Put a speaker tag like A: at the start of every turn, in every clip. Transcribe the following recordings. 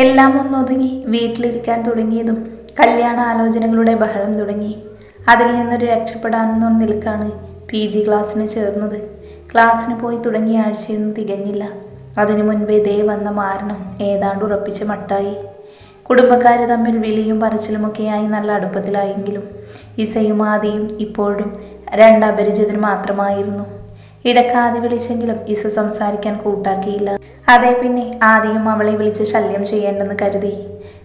A: എല്ലാം ഒന്നൊതുങ്ങി വീട്ടിലിരിക്കാൻ തുടങ്ങിയതും കല്യാണ ആലോചനകളുടെ ബഹളം തുടങ്ങി. അതിൽ നിന്നൊരു രക്ഷപ്പെടാനെന്നോ നിൽക്കാണ് പി ജി ക്ലാസ്സിന് ചേർന്നത്. ക്ലാസ്സിന് പോയി തുടങ്ങിയ ആഴ്ചയൊന്നും തികഞ്ഞില്ല. അതിനു മുൻപേ ദേ വന്ന മാരണം ഏതാണ്ട് ഉറപ്പിച്ച മട്ടായി. കുടുംബക്കാർ തമ്മിൽ വിളിയും പറച്ചിലുമൊക്കെയായി നല്ല അടുപ്പത്തിലായെങ്കിലും ഇസയും ആദിയും ഇപ്പോഴും രണ്ടപരിചിതന് മാത്രമായിരുന്നു. ഇടക്കാതി വിളിച്ചെങ്കിലും ഇസ സംസാരിക്കാൻ കൂട്ടാക്കിയില്ല. അതേ പിന്നെ ആദ്യം അവളെ വിളിച്ച് ശല്യം ചെയ്യേണ്ടെന്ന് കരുതി.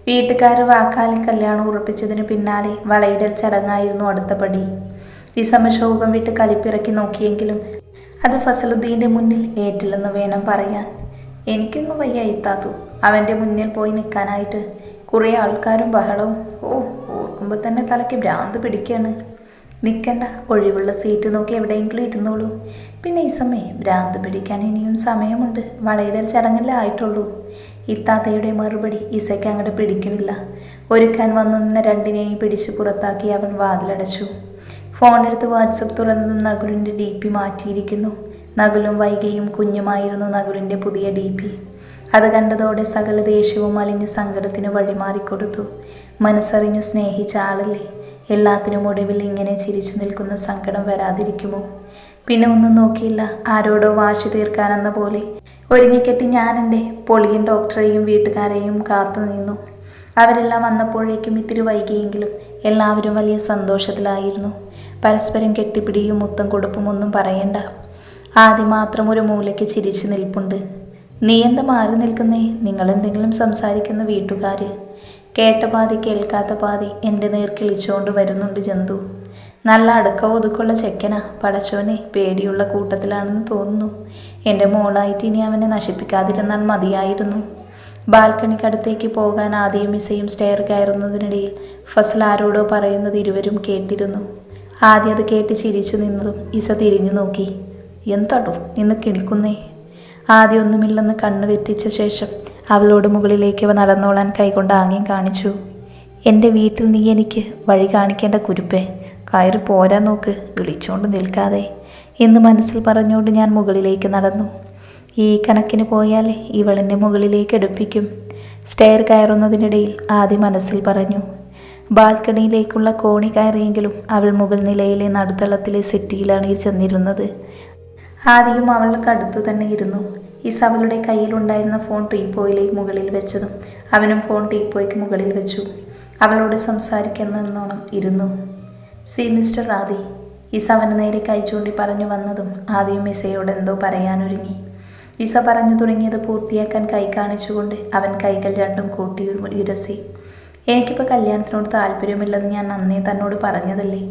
A: വീട്ടുകാർ വാക്കാലി കല്യാണം ഉറപ്പിച്ചതിന് പിന്നാലെ വളയിടൽ ചടങ്ങായിരുന്നു അടുത്ത പടി ഇസമ ശോകം വിട്ട് കലിപ്പിറക്കി നോക്കിയെങ്കിലും അത് ഫസലുദ്ദീന്റെ മുന്നിൽ ഏറ്റില്ലെന്ന് വേണം പറയാൻ. എനിക്കൊന്നും വയ്യ ഇത്താത്തു. അവന്റെ മുന്നിൽ പോയി നിൽക്കാനായിട്ട് കുറേ ആൾക്കാരും ബഹളവും ഓ ഓർക്കുമ്പോൾ തന്നെ തലയ്ക്ക് ഭ്രാന്ത് പിടിക്കുകയാണ് നിൽക്കണ്ട ഒഴിവുള്ള സീറ്റ് നോക്കി എവിടെയെങ്കിലും ഇരുന്നോളൂ. പിന്നെ ഈ സമയം ഭ്രാന്ത് പിടിക്കാൻ ഇനിയും സമയമുണ്ട്. വളയിടൽ ചടങ്ങല്ലേ ആയിട്ടുള്ളൂ. ഇത്താത്തയുടെ മറുപടി ഇസയ്ക്ക് അങ്ങോട്ട് പിടിക്കണില്ല. ഒരുക്കാൻ വന്നു നിന്ന രണ്ടിനെയും പിടിച്ച് പുറത്താക്കി അവൻ വാതിലടച്ചു. ഫോണെടുത്ത് വാട്സപ്പ് തുറന്നതും നകുലിന്റെ ഡി പി മാറ്റിയിരിക്കുന്നു. നകുലും വൈകയും കുഞ്ഞുമായിരുന്നു നകുലിന്റെ പുതിയ ഡി പി. അത് കണ്ടതോടെ സകല ദേഷ്യവും അലിഞ്ഞ് സങ്കടത്തിന് വഴിമാറിക്കൊടുത്തു. മനസ്സറിഞ്ഞു സ്നേഹിച്ച ആളല്ലേ? എല്ലാത്തിനും ഒടുവിൽ ഇങ്ങനെ ചിരിച്ചു നിൽക്കുന്ന സങ്കടം വരാതിരിക്കുമോ? പിന്നെ ഒന്നും നോക്കിയില്ല. ആരോടോ വാശി തീർക്കാനെന്ന പോലെ. ഒരുങ്ങിക്കെട്ടി ഞാനെന്റെ പൊളിയും ഡോക്ടറെയും വീട്ടുകാരെയും കാത്തു നിന്നു. അവരെല്ലാം വന്നപ്പോഴേക്കും ഇത്തിരി വൈകിയെങ്കിലും എല്ലാവരും വലിയ സന്തോഷത്തിലായിരുന്നു. പരസ്പരം കെട്ടിപ്പിടിയും മുത്തം കൊടുപ്പും ഒന്നും പറയണ്ട. ആദ്യം മാത്രം ഒരു മൂലയ്ക്ക് ചിരിച്ചു നിൽപ്പുണ്ട്. നീ എന്താ മാറി നിൽക്കുന്നേ? നിങ്ങളെന്തെങ്കിലും സംസാരിക്കുന്ന വീട്ടുകാർ കേട്ട പാതി കേൾക്കാത്ത പാതി എന്റെ നേർക്കിളിച്ചുകൊണ്ട് വരുന്നുണ്ട് ജന്തു. നല്ല അടക്ക ഒതുക്കുള്ള ചെക്കനാ പടച്ചോനെ പേടിയുള്ള കൂട്ടത്തിലാണെന്ന് തോന്നുന്നു. എന്റെ മോളായിട്ട് ഇനി അവനെ നശിപ്പിക്കാതിരുന്നാൽ മതിയായിരുന്നു. ബാൽക്കണിക്കടുത്തേക്ക് പോകാൻ ആദ്യം മിസയും സ്റ്റെയർ കയറുന്നതിനിടയിൽ ഫസൽ ആരോടോ പറയുന്നത് ഇരുവരും കേട്ടിരുന്നു. ആദ്യം അത് കേട്ട് ചിരിച്ചു നിന്നതും ഇസ തിരിഞ്ഞു നോക്കി. എന്താടോ നിന്ന് കിണിക്കുന്നേ? ആദ്യം ഒന്നുമില്ലെന്ന് കണ്ണു വെറ്റിച്ച ശേഷം അവളോട് മുകളിലേക്ക് നടന്നോളാൻ കൈകൊണ്ട് ആംഗ്യം കാണിച്ചു. എന്റെ വീട്ടിൽ നീ എനിക്ക് വഴി കാണിക്കേണ്ട കുരുപ്പേ കയറി പോരാൻ നോക്ക് വിളിച്ചുകൊണ്ട് നിൽക്കാതെ. എന്ന് മനസ്സിൽ പറഞ്ഞുകൊണ്ട് ഞാൻ മുകളിലേക്ക് നടന്നു. ഈ കണക്കിന് പോയാൽ ഇവളെന്നെ മുകളിലേക്ക് എടുപ്പിക്കും സ്റ്റെയർ കയറുന്നതിനിടയിൽ ആദ്യം മനസ്സിൽ പറഞ്ഞു ബാൽക്കണിയിലേക്കുള്ള കോണി കയറിയെങ്കിലും അവൾ മുകൾ നിലയിലെ നടുത്തളത്തിലെ സെറ്റിയിലാണ് ചെന്നിരുന്നത്. ആദ്യം അവൾക്ക് അടുത്തു തന്നെ ഇരുന്നു. ഇസ് അവളുടെ കയ്യിലുണ്ടായിരുന്ന ഫോൺ ടീപ്പോയിലേക്ക് മുകളിൽ വെച്ചതും അവനും ഫോൺ ടീപ്പോയ്ക്ക് മുകളിൽ വെച്ചു. അവളോട് സംസാരിക്കുന്നോണം ഇരുന്നു. സി മിസ്റ്റർ ആദി ഇസ അവന് നേരെ കൈ ചൂണ്ടി പറഞ്ഞു വന്നതും ആദിയും ഇസയോട് എന്തോ പറയാനൊരുങ്ങി. ഇസ പറഞ്ഞു തുടങ്ങിയത് പൂർത്തിയാക്കാൻ കൈ കാണിച്ചുകൊണ്ട് അവൻ കൈകൾ രണ്ടും കൂട്ടി ഉരസി. എനിക്കിപ്പോൾ കല്യാണത്തിനോട് താല്പര്യമില്ലെന്ന് ഞാൻ അന്നേ തന്നോട് പറഞ്ഞതല്ലേ?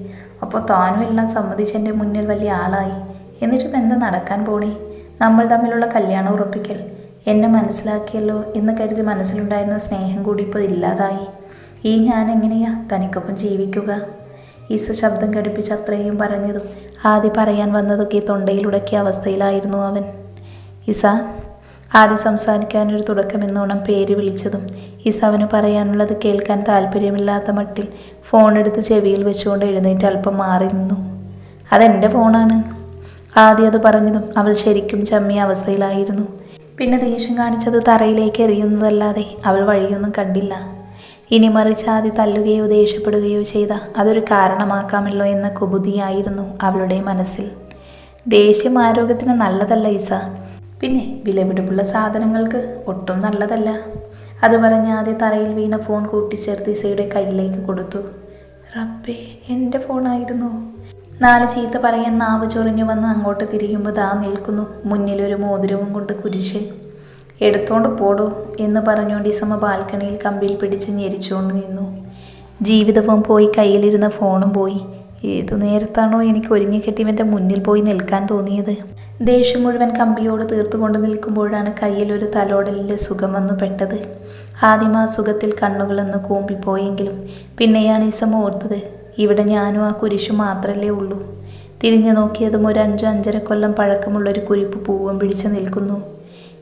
A: അപ്പോൾ താനും എല്ലാം സമ്മതിച്ച് എന്റെ മുന്നിൽ വലിയ ആളായി. എന്നിട്ടും എന്താ നടക്കാൻ പോണേ? നമ്മൾ തമ്മിലുള്ള കല്യാണം ഉറപ്പിക്കൽ. എന്നെ മനസ്സിലാക്കിയല്ലോ എന്ന് കരുതി മനസ്സിലുണ്ടായിരുന്ന സ്നേഹം കൂടി ഇപ്പോൾ ഇല്ലാതായി. ഈ ഞാൻ എങ്ങനെയാ തനിക്കൊപ്പം ജീവിക്കുക? ഈസ ശബ്ദം ഘടിപ്പിച്ച് അത്രയും പറഞ്ഞതും ആദി പറയാൻ വന്നതൊക്കെ തൊണ്ടയിലുടക്കിയ അവസ്ഥയിലായിരുന്നു അവൻ. ഇസ ആദ്യം സംസാരിക്കാനൊരു തുടക്കമെന്നോണം പേര് വിളിച്ചതും ഈസ അവന് പറയാനുള്ളത് കേൾക്കാൻ താല്പര്യമില്ലാത്ത മട്ടിൽ ഫോണെടുത്ത് ചെവിയിൽ വെച്ചുകൊണ്ട് എഴുന്നേറ്റ് അല്പം മാറി നിന്നു. അതെന്റെ ഫോണാണ് ആദ്യം അത് പറഞ്ഞതും അവൾ ശരിക്കും ചമ്മിയ അവസ്ഥയിലായിരുന്നു. പിന്നെ ദേഷ്യം കാണിച്ചത് തറയിലേക്ക് എറിയുന്നതല്ലാതെ അവൾ വഴിയൊന്നും കണ്ടില്ല. ഇനി മറിച്ചാതി തല്ലുകയോ ദേഷ്യപ്പെടുകയോ ചെയ്ത അതൊരു കാരണമാക്കാമല്ലോ എന്ന കുബുതിയായിരുന്നു അവളുടെ മനസ്സിൽ. ദേഷ്യം ആരോഗ്യത്തിന് നല്ലതല്ല ഇസ പിന്നെ വിലപിടിപ്പുള്ള സാധനങ്ങൾക്ക് ഒട്ടും നല്ലതല്ല. അത് പറഞ്ഞ് ആദ്യ തറയിൽ വീണ ഫോൺ കൂട്ടിച്ചേർത്ത് ഇസയുടെ കയ്യിലേക്ക് കൊടുത്തു. റബ്ബേ എന്റെ ഫോണായിരുന്നു. നാല് ചീത്ത പറയാൻ നാവ് ചൊറിഞ്ഞു വന്ന് അങ്ങോട്ട് തിരിയുമ്പോൾ ദാ നിൽക്കുന്നു. മുന്നിലൊരു മോതിരവും കൊണ്ട് കുരിശ്. എടുത്തോണ്ട് പോടോ എന്ന് പറഞ്ഞുകൊണ്ട് ഇസമ ബാൽക്കണിയിൽ കമ്പിയിൽ പിടിച്ച് ഞെരിച്ചുകൊണ്ട് നിന്നു. ജീവിതവും പോയി കയ്യിലിരുന്ന ഫോണും പോയി. ഏതു നേരത്താണോ എനിക്ക് ഒരുങ്ങിക്കെട്ടി ഇവന്റെ മുന്നിൽ പോയി നിൽക്കാൻ തോന്നിയത്? ദേഷ്യം മുഴുവൻ കമ്പിയോട് തീർത്തുകൊണ്ട് നിൽക്കുമ്പോഴാണ് കയ്യിൽ ഒരു തലോടലിന്റെ സുഖം വന്നു പെട്ടത്. ആദ്യം ആ സുഖത്തിൽ കണ്ണുകളൊന്ന് കൂമ്പിപ്പോയെങ്കിലും പിന്നെയാണ് ഇസം ഓർത്തത് ഇവിടെ ഞാനും ആ കുരിശു മാത്രമല്ലേ ഉള്ളൂ. തിരിഞ്ഞു നോക്കിയതും ഒരു അഞ്ചോ അഞ്ചര കൊല്ലം പഴക്കമുള്ളൊരു കുരിപ്പ് പൂവും പിടിച്ചു നിൽക്കുന്നു.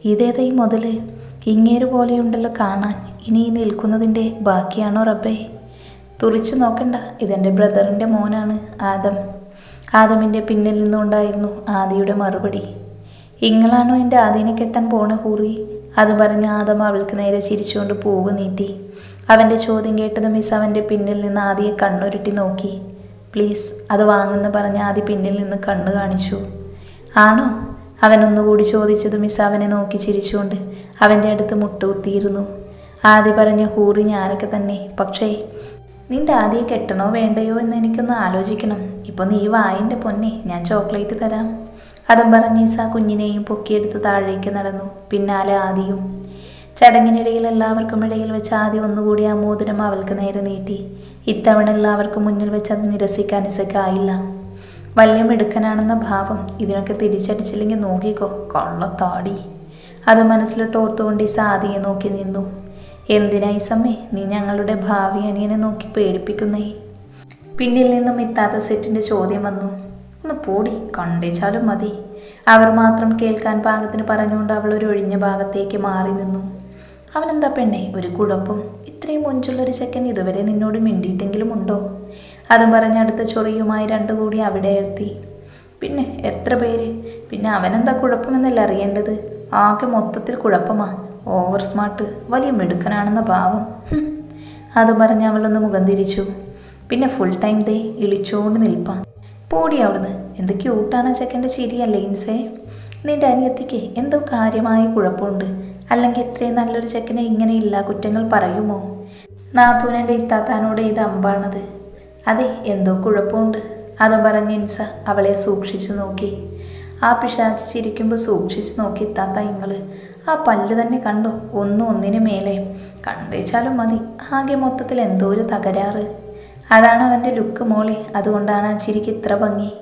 A: ഇതേതാ ഈ മുതൽ? ഇങ്ങേര് പോലെയുണ്ടല്ലോ കാണാൻ. ഇനി നിൽക്കുന്നതിന്റെ ബാക്കിയാണോ റബ്ബേ? തുറിച്ചു നോക്കണ്ട. ഇതെന്റെ ബ്രദറിന്റെ മോനാണ് ആദം. ആദമിന്റെ പിന്നിൽ നിന്നുണ്ടായിരുന്നു ആദിയുടെ മറുപടി. ഇങ്ങളാണോ എന്റെ ആദിനെ കെട്ടാൻ പോണ ഹൂറി? അത് പറഞ്ഞ് ആദം അവൾക്ക് നേരെ ചിരിച്ചുകൊണ്ട് പൂവ് നീട്ടി. അവന്റെ ചോദ്യം കേട്ടതും മിസ് അവന്റെ പിന്നിൽ നിന്ന് ആദിയെ കണ്ണുരുട്ടി നോക്കി. പ്ലീസ് അത് വാങ്ങുന്ന പറഞ്ഞ് ആദി പിന്നിൽ നിന്ന് കണ്ണു കാണിച്ചു. ആണോ? അവൻ ഒന്നുകൂടി ചോദിച്ചത് മിസ് അവനെ നോക്കി ചിരിച്ചുകൊണ്ട് അവന്റെ അടുത്ത് മുട്ടുകുത്തിയിരുന്നു. ആദ്യ പറഞ്ഞ ഹൂറി ഞാനൊക്കെ തന്നെ. പക്ഷേ നിന്റെ ആദ്യം കെട്ടണോ വേണ്ടയോ എന്ന് എനിക്കൊന്ന് ആലോചിക്കണം. ഇപ്പോൾ നീ വായിന്റെ പൊന്നെ ഞാൻ ചോക്ലേറ്റ് തരാം. അതും പറഞ്ഞ് ഈസ കുഞ്ഞിനെയും പൊക്കിയെടുത്ത് താഴേക്ക് നടന്നു. പിന്നാലെ ആദിയും. ചടങ്ങിനിടയിൽ എല്ലാവർക്കും ഇടയിൽ വെച്ച് ആദ്യം ഒന്നുകൂടി ആ മോതിരം അവൾക്ക് നേരെ നീട്ടി. ഇത്തവണ എല്ലാവർക്കും മുന്നിൽ വെച്ച് അത് നിരസിക്കാൻ ഇസയ്ക്കായില്ല വലിയ മിടുക്കനാണെന്ന ഭാവം ഇതിനൊക്കെ തിരിച്ചടിച്ചില്ലെങ്കിൽ നോക്കിക്കോ കൊള്ളത്താടി. അത് മനസ്സിലിട്ട് ഓർത്തുകൊണ്ട് ഈ സാധിയെ നോക്കി നിന്നു. എന്തിനാ ഇസമ്മേ നീ ഞങ്ങളുടെ ഭാവി അനിയനെ നോക്കി പേടിപ്പിക്കുന്നേ? പിന്നിൽ നിന്നും എത്താത്ത സെറ്റിന്റെ ചോദ്യം വന്നു. ഒന്ന് പോടി കണ്ടേച്ചാലും മതി. അവർ മാത്രം കേൾക്കാൻ പാകത്തിന് പറഞ്ഞുകൊണ്ട് അവൾ ഒരു ഒഴിഞ്ഞ ഭാഗത്തേക്ക് മാറി നിന്നു. അവനെന്താ പെണ്ണേ ഒരു കുഴപ്പം? ഇത്രയും മുഞ്ചുള്ളൊരു ചെക്കൻ ഇതുവരെ നിന്നോട് മിണ്ടിയിട്ടെങ്കിലും ഉണ്ടോ? അതും പറഞ്ഞ അടുത്ത ചൊറിയുമായി രണ്ടു കൂടി അവിടെ എത്തി. പിന്നെ എത്ര പേര്? പിന്നെ അവനെന്താ കുഴപ്പമെന്നല്ല അറിയേണ്ടത്? ആകെ മൊത്തത്തിൽ കുഴപ്പമാ. Over smart. വലിയ മിടുക്കനാണെന്ന ഭാവം അത് പറഞ്ഞ് അവളൊന്ന് മുഖം തിരിച്ചു. പിന്നെ ഫുൾ ടൈം ദേ ഇളിച്ചോണ്ട് നിൽപ്പാ. പോടി അവിടുന്ന്. എന്ത് ക്യൂട്ടാണ് ചെക്കന്റെ ചിരിയല്ലേ ഇൻസേ നിന്റെ അനിയത്തിക്ക് എന്തോ കാര്യമായ കുഴപ്പമുണ്ട്. അല്ലെങ്കിൽ ഇത്രയും നല്ലൊരു ചെക്കനെ ഇങ്ങനെയില്ല കുറ്റങ്ങൾ പറയുമോ? നാത്തൂനന്റെ ഇത്താത്താനോട് ഇത് അമ്പാണത്. അതെ എന്തോ കുഴപ്പമുണ്ട്. അതും പറഞ്ഞ് ഇൻസ അവളെ സൂക്ഷിച്ചു നോക്കി. ആ പിശാച്ച് ചിരിക്കുമ്പോൾ സൂക്ഷിച്ചു നോക്കി ഇത്താത്ത ഇങ്ങൾ ആ പല്ല് തന്നെ കണ്ടോ? ഒന്നും ഒന്നിനു മേലെ. കണ്ടേച്ചാലും മതി. ആകെ മൊത്തത്തിൽ എന്തോ ഒരു തകരാറ്. അതാണ് അവന്റെ ലുക്ക് മോളെ. അതുകൊണ്ടാണ് ആ ചിരിക്ക് ഇത്ര ഭംഗി.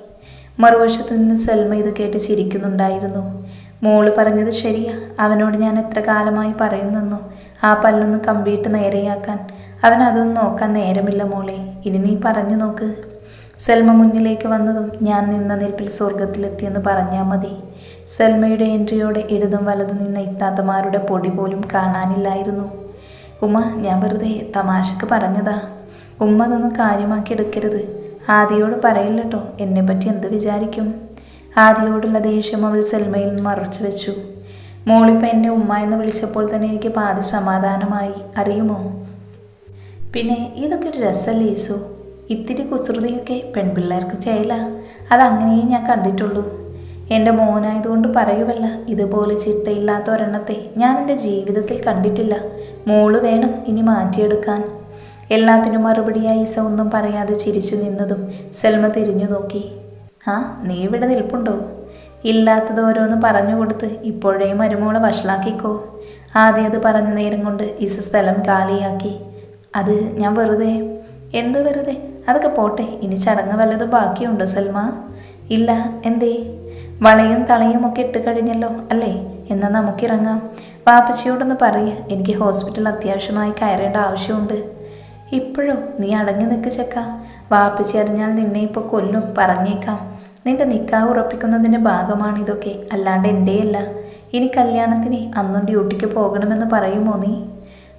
A: മറുവശത്ത് നിന്ന് സെൽമ ഇത് കേട്ട് ചിരിക്കുന്നുണ്ടായിരുന്നു. മോൾ പറഞ്ഞത് ശരിയാ. അവനോട് ഞാൻ എത്ര കാലമായി പറയുന്നെന്നു. ആ പല്ലൊന്ന് കമ്പിയിട്ട് നേരെയാക്കാൻ. അവൻ അതൊന്നും നോക്കാൻ നേരമില്ല മോളെ. ഇനി നീ പറഞ്ഞു നോക്ക്. സൽമ മുന്നിലേക്ക് വന്നതും ഞാൻ നിന്ന നിൽപ്പിൽ സ്വർഗത്തിലെത്തിയെന്ന് പറഞ്ഞാൽ മതി. സൽമയുടെ എൻട്രിയോടെ ഇടതും വലതും നിന്ന ഇത്താത്തമാരുടെ പൊടി പോലും കാണാനില്ലായിരുന്നു. ഉമ്മ ഞാൻ വെറുതെ തമാശക്ക് പറഞ്ഞതാ. ഉമ്മ അതൊന്നും കാര്യമാക്കി എടുക്കരുത്. ആദിയോട് പറയില്ലട്ടോ എന്നെപ്പറ്റി എന്ത് വിചാരിക്കും? ആദിയോടുള്ള ദേഷ്യം അവൾ സെൽമയിൽ നിന്ന് മറച്ചു വെച്ചു. മോളിപ്പം എന്നെ ഉമ്മ എന്ന് വിളിച്ചപ്പോൾ തന്നെ എനിക്ക് പാതി സമാധാനമായി. അറിയുമോ? പിന്നെ ഇതൊക്കെ ഒരു രസമല്ലേ യേസു ഇത്തിരി കുസൃതിയൊക്കെ പെൺപിള്ളേർക്ക് ചെയ്യല. അതങ്ങനെയേ ഞാൻ കണ്ടിട്ടുള്ളൂ. എന്റെ മോനായതുകൊണ്ട് പറയുമല്ല ഇതുപോലെ ചിട്ടയില്ലാത്ത ഒരെണ്ണത്തെ ഞാൻ എന്റെ ജീവിതത്തിൽ കണ്ടിട്ടില്ല. മോൾ വേണം ഇനി മാറ്റിയെടുക്കാൻ. എല്ലാത്തിനും മറുപടിയായി ഈസ ഒന്നും പറയാതെ ചിരിച്ചു നിന്നതും സെൽമ തിരിഞ്ഞു നോക്കി. ആ നീ ഇവിടെ നിൽപ്പുണ്ടോ? ഇല്ലാത്തത് ഓരോന്ന് പറഞ്ഞു കൊടുത്ത് ഇപ്പോഴേ മരുമോളെ വഷളാക്കിക്കോ. ആദ്യം അത് പറഞ്ഞ നേരം കൊണ്ട് ഈസ സ്ഥലം കാലിയാക്കി. അത് ഞാൻ വെറുതെ. എന്ത് വെറുതെ? അതൊക്കെ പോട്ടെ ഇനി ചടങ്ങ് വല്ലതും ബാക്കിയുണ്ടോ സൽമ? ഇല്ല എന്തേ? വളയും തളയും ഒക്കെ ഇട്ട് കഴിഞ്ഞല്ലോ അല്ലേ? എന്നാൽ നമുക്കിറങ്ങാം. വാപ്പച്ചിയോടൊന്ന് പറയുക എനിക്ക് ഹോസ്പിറ്റൽ അത്യാവശ്യമായി കയറേണ്ട ആവശ്യമുണ്ട്. ഇപ്പോഴോ? നീ അടങ്ങി നിൽക്ക് ചെക്ക. വാപ്പച്ചി അറിഞ്ഞാൽ നിന്നെ ഇപ്പോൾ കൊല്ലും പറഞ്ഞേക്കാം. നിന്റെ നിക്കാവ് ഉറപ്പിക്കുന്നതിന്റെ ഭാഗമാണ് ഇതൊക്കെ അല്ലാണ്ട് എന്റെയല്ല ഇനി കല്യാണത്തിന് അന്നും ഡ്യൂട്ടിക്ക് പോകണമെന്ന് പറയുമോ നീ?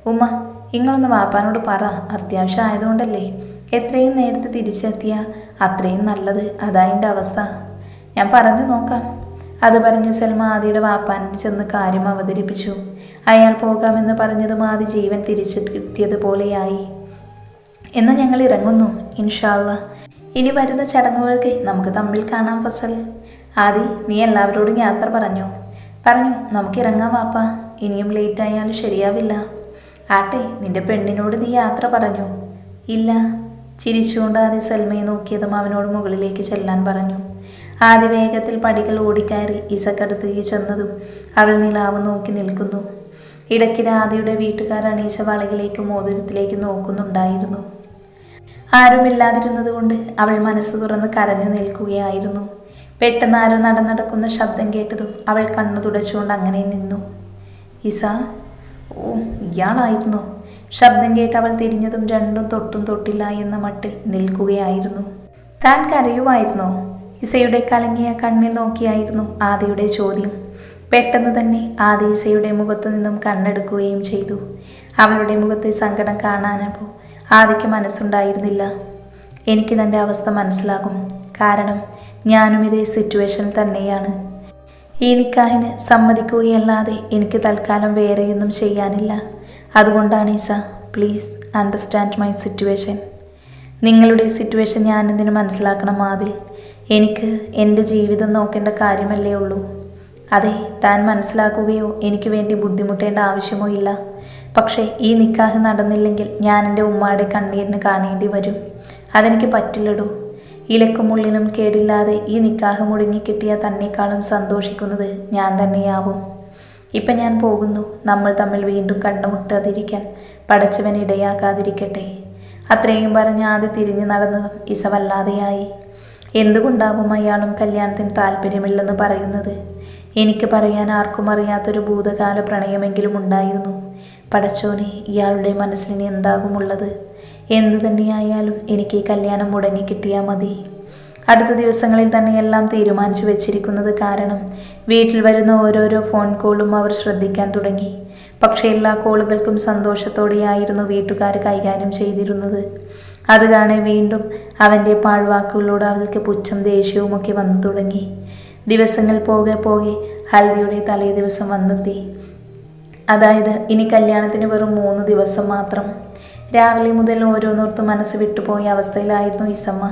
A: ഉമ്മ നിങ്ങളൊന്ന് വാപ്പാനോട് പറ അത്യാവശ്യം ആയതുകൊണ്ടല്ലേ? എത്രയും നേരത്തെ തിരിച്ചെത്തിയ അത്രയും നല്ലത്. അതാ എന്റെ അവസ്ഥ. ഞാൻ പറഞ്ഞു നോക്കാം. അത് പറഞ്ഞ് സൽമ ആദിയുടെ വാപ്പാനിൽ ചെന്ന് കാര്യം അവതരിപ്പിച്ചു. അയാൾ പോകാമെന്ന് പറഞ്ഞതും ആദി ജീവൻ തിരിച്ചു കിട്ടിയതുപോലെയായി. എന്നാൽ ഞങ്ങൾ ഇറങ്ങുന്നു ഇൻഷാല്ല ഇനി വരുന്ന ചടങ്ങുകൾക്ക് നമുക്ക് തമ്മിൽ കാണാം ഫസൽ. ആദി നീ എല്ലാവരോടും യാത്ര പറഞ്ഞു. പറഞ്ഞു നമുക്ക് ഇറങ്ങാം വാപ്പ. ഇനിയും ലേറ്റ് ആയാലും ശരിയാവില്ല. ആട്ടെ നിന്റെ പെണ്ണിനോട് നീ യാത്ര പറഞ്ഞു. ഇല്ല. ചിരിച്ചുകൊണ്ട് ആദി സൽമയെ നോക്കിയതും അവനോട് മുകളിലേക്ക് ചെല്ലാൻ പറഞ്ഞു. ആദ്യ വേഗത്തിൽ പടികൾ ഓടിക്കയറി ഇസക്കടുത്തേക്ക് ചെന്നതും അവൾ നിലാവ് നോക്കി നിൽക്കുന്നു. ഇടയ്ക്കിടെ ആദിയുടെ വീട്ടുകാർ അണിയിച്ച വളകിലേക്കും മോതിരത്തിലേക്ക് നോക്കുന്നുണ്ടായിരുന്നു. ആരുമില്ലാതിരുന്നത് കൊണ്ട് അവൾ മനസ്സ് തുറന്ന് കരഞ്ഞു നിൽക്കുകയായിരുന്നു. പെട്ടെന്ന് ആരോ നടന്നടക്കുന്ന ശബ്ദം കേട്ടതും അവൾ കണ്ണു തുടച്ചുകൊണ്ട് അങ്ങനെ നിന്നു. ഇസ ഓ ഇയാളായിരുന്നു. ശബ്ദം കേട്ട് അവൾ തിരിഞ്ഞതും രണ്ടും തൊട്ടും തൊട്ടില്ല എന്ന മട്ടിൽ നിൽക്കുകയായിരുന്നു. താൻ കരയുമായിരുന്നോ? ഇസയുടെ കലങ്ങിയ കണ്ണിൽ നോക്കിയായിരുന്നു ആദിയുടെ ചോദ്യം. പെട്ടെന്ന് തന്നെ ആദി ഇസയുടെ മുഖത്തു നിന്നും കണ്ണെടുക്കുകയും ചെയ്തു. അവളുടെ മുഖത്തെ സങ്കടം കാണാനപ്പോൾ ആദിക്ക് മനസ്സുണ്ടായിരുന്നില്ല. എനിക്ക് തന്റെ അവസ്ഥ മനസ്സിലാകും. കാരണം ഞാനും ഇതേ സിറ്റുവേഷൻ തന്നെയാണ്. ഈ നിക്കാഹിന് സമ്മതിക്കുകയല്ലാതെ എനിക്ക് തൽക്കാലം വേറെയൊന്നും ചെയ്യാനില്ല. അതുകൊണ്ടാണ് ഈസ പ്ലീസ് അണ്ടർസ്റ്റാൻഡ് മൈ സിറ്റുവേഷൻ നിങ്ങളുടെ സിറ്റുവേഷൻ ഞാനെന്തിന് മനസ്സിലാക്കണം ആദിൽ? എനിക്ക് എന്റെ ജീവിതം നോക്കേണ്ട കാര്യമല്ലേ ഉള്ളൂ. അതെ താൻ മനസ്സിലാക്കുകയോ എനിക്ക് വേണ്ടി ബുദ്ധിമുട്ടേണ്ട ആവശ്യമോ ഇല്ല. പക്ഷേ ഈ നിക്കാഹ് നടന്നില്ലെങ്കിൽ ഞാൻ എന്റെ ഉമ്മയുടെ കണ്ണീരിന് കാണേണ്ടി വരും. അതെനിക്ക് പറ്റില്ലടൂ. ഇലക്കും ഉള്ളിനും കേടില്ലാതെ ഈ നിക്കാഹ് ഒടുങ്ങിക്കിട്ടിയ കിട്ടിയ തന്നെക്കാളും സന്തോഷിക്കുന്നത് ഞാൻ തന്നെയാവും. ഇപ്പം ഞാൻ പോകുന്നു. നമ്മൾ തമ്മിൽ വീണ്ടും കണ്ടുമുട്ടാതിരിക്കാൻ പടച്ചവൻ ഇടയാക്കാതിരിക്കട്ടെ അത്രയും പറഞ്ഞ് ആദ്യ തിരിഞ്ഞു നടന്നതും ഇസവല്ലാതെയായി. എന്തുകൊണ്ടാവും അയാളും കല്യാണത്തിന് താല്പര്യമില്ലെന്ന് പറയുന്നത്? എനിക്ക് പറയാൻ ആർക്കും അറിയാത്തൊരു ഭൂതകാല പ്രണയമെങ്കിലും ഉണ്ടായിരുന്നു. പടച്ചോനെ ഇയാളുടെ മനസ്സിന് എന്താകുമുള്ളത് എന്തു തന്നെയായാലും എനിക്ക് ഈ കല്യാണം മുടങ്ങി കിട്ടിയാൽ മതി. അടുത്ത ദിവസങ്ങളിൽ തന്നെ എല്ലാം തീരുമാനിച്ചു വെച്ചിരിക്കുന്നത് കാരണം വീട്ടിൽ വരുന്ന ഓരോരോ ഫോൺ കോളും അവർ ശ്രദ്ധിക്കാൻ തുടങ്ങി. പക്ഷേ എല്ലാ കോളുകൾക്കും സന്തോഷത്തോടെയായിരുന്നു വീട്ടുകാർ കൈകാര്യം ചെയ്തിരുന്നത്. അത് കാണെ വീണ്ടും അവന്റെ പാഴ്വാക്കുകളോട് അവൾക്ക് പുച്ഛം ദേഷ്യവുമൊക്കെ വന്നു തുടങ്ങി. ദിവസങ്ങൾ പോകെ പോകെ ഹൽദിയുടെ തലേ ദിവസം വന്നെത്തി. അതായത് ഇനി കല്യാണത്തിന് വെറും മൂന്ന് ദിവസം മാത്രം. രാവിലെ മുതൽ ഓരോന്നോർത്ത് മനസ്സ് വിട്ടുപോയ അവസ്ഥയിലായിരുന്നു ഈസമ്മ